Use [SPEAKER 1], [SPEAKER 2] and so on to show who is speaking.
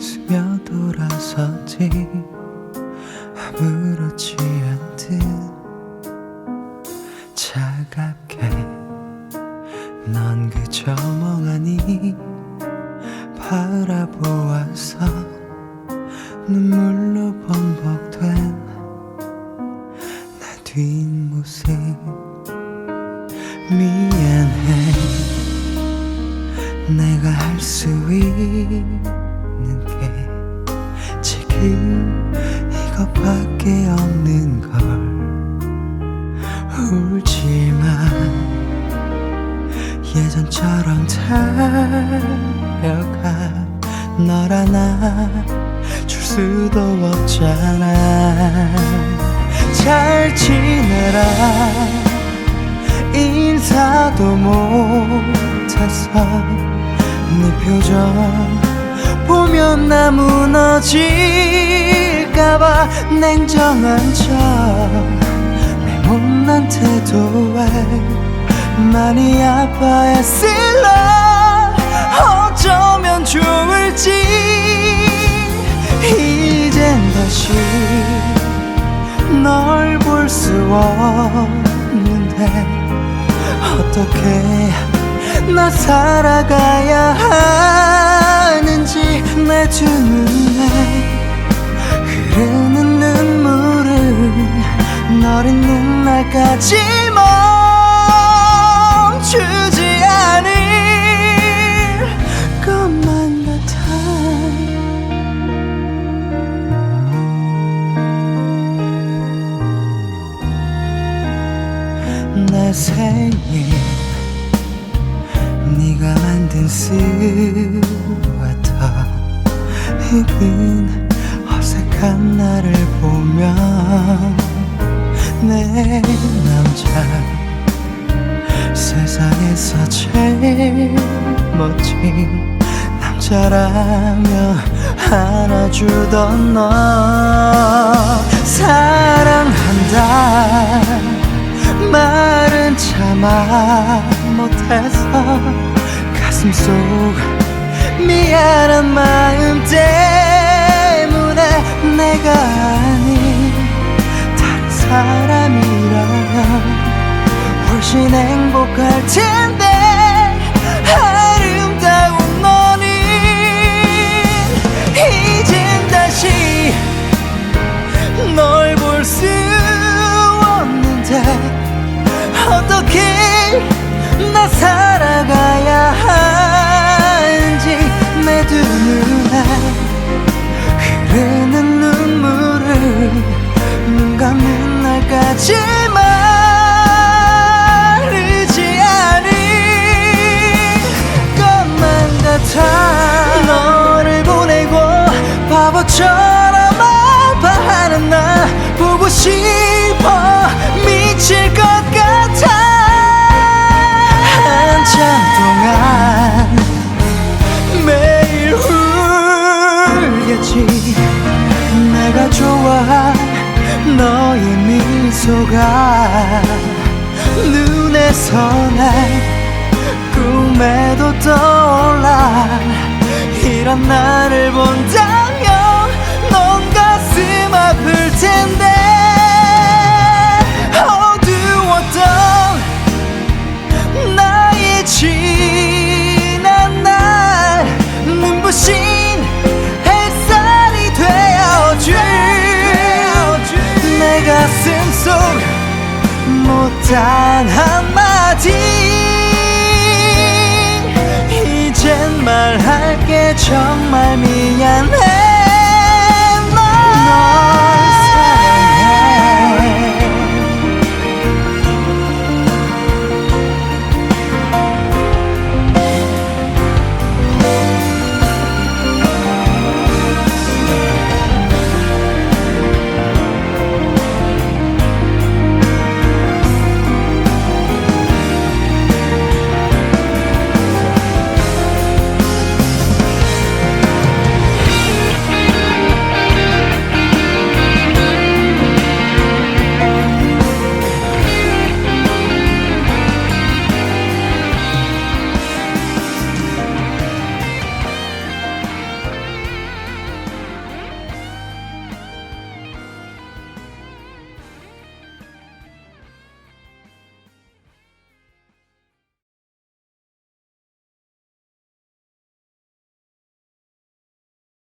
[SPEAKER 1] 스며돌아서지 아무렇지 않듯 차갑게 넌 그저 멍하니 바라보아서 눈물 내가 할 수 있는 게 지금 이것밖에 없는 걸 울지만 예전처럼 달려가 널 안아줄 수도 없잖아. 잘 지내라. 인사도 못해서 네 표정 보면 나 무너질까봐 냉정한 척 내 못난 태도에 많이 아파했을라 어쩌면 좋을지. 이젠 다시 널 볼 수 없는데 어떻게 나 살아가야 하는지 내 두 눈에 흐르는 눈물은 널 잊는 날까지 멈추지 않을 것만 같아. 내 생일 네가 만든 스웨터. 입은 어색한 나를 보면 내 남자 세상에서 제일 멋진 남자라며 안아주던 너. 사랑한다. 말은 참아 가슴 속 미안한 마음 때문에 내가 아닌 다른 사람이라면 훨씬 행복할 텐데 흐르는 눈물을 눈 감는 날까지 마르지 않을 것만 같아. 너를 보내고 바보처럼 좋아. 너의 미소가 눈에서 날 꿈에도 떠올라 가슴 속 못한 한마디. 이젠 말할게 정말 미안